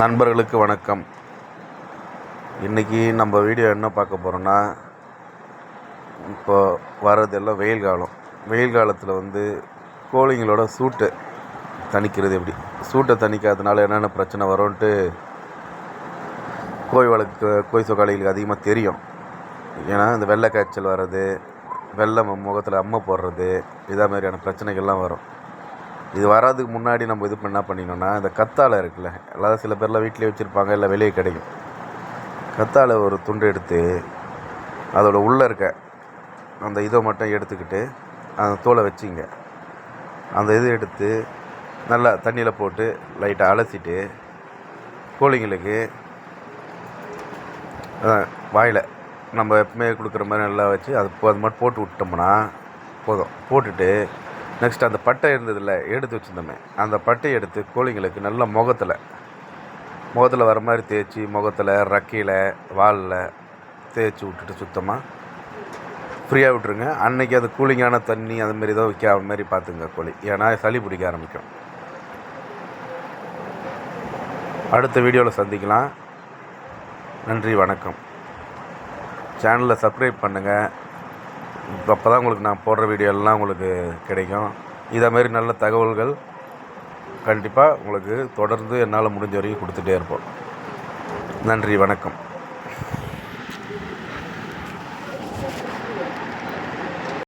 நண்பர்களுக்கு வணக்கம். இன்றைக்கி நம்ம வீடியோ என்ன பார்க்க போகிறோன்னா இப்போ வர்றதெல்லாம் வெயில் காலம். வெயில் காலத்தில் வந்து கோழிங்களோட சூட்டை தணிக்கிறது எப்படி? சூட்டை தணிக்காதனால என்னென்ன பிரச்சனை வரும்ன்ட்டு கோழி வளர்க்க கோழி சொக்காளிகளுக்கு அதிகமாக தெரியும். ஏன்னா இந்த வெள்ளை காய்ச்சல் வர்றது வெள்ளை முகத்தில் அம்மை போடுறது இதா மாதிரியான பிரச்சனைகள்லாம் வரும். இது வராதுக்கு முன்னாடி நம்ம இது என்ன பண்ணிக்கணும்னா இந்த கத்தாழை இருக்குல்ல அதாவது சில பேர்லாம் வீட்டிலே வச்சுருப்பாங்க இல்லை வெளியே கிடைக்கும். கத்தாழை ஒரு துண்டு எடுத்து அதோட உள்ளே இருக்க அந்த இதை மட்டும் எடுத்துக்கிட்டு அந்த தோலை வச்சிங்க. அந்த இது எடுத்து நல்லா தண்ணியில் போட்டு லைட்டாக அலசிட்டு கோழிங்களுக்கு வாயில் நம்ம எப்பவுமே கொடுக்குற மாதிரி நல்லா வச்சு அது அது மட்டும் போட்டு விட்டோம்னா போதும். போட்டுட்டு நெக்ஸ்ட் அந்த பட்டை இருந்ததில்ல எடுத்து வச்சுருந்தோமே அந்த பட்டையை எடுத்து கோழிங்களுக்கு நல்ல முகத்தில் முகத்தில் வர மாதிரி தேய்ச்சி முகத்தில் ரக்கையில் வாலில் தேய்ச்சி விட்டுட்டு சுத்தமாக ஃப்ரீயாக விட்டுருங்க. அன்னைக்கு அது கூலிங்கான தண்ணி அதுமாரி ஏதோ வைக்காத மாதிரி பார்த்துங்க கோழி. ஏன்னா சளி பிடிக்க ஆரம்பிக்கும். அடுத்த வீடியோவில் சந்திக்கலாம். நன்றி வணக்கம். சேனலை சப்ஸ்கிரைப் பண்ணுங்கள் அப்போ தான் உங்களுக்கு நான் போடுற வீடியோ எல்லாம் உங்களுக்கு கிடைக்கும். இதை மாதிரி நல்ல தகவல்கள் கண்டிப்பாக உங்களுக்கு தொடர்ந்து என்னால் முடிஞ்ச வரைக்கும் கொடுத்துட்டே இருப்போம். நன்றி வணக்கம்.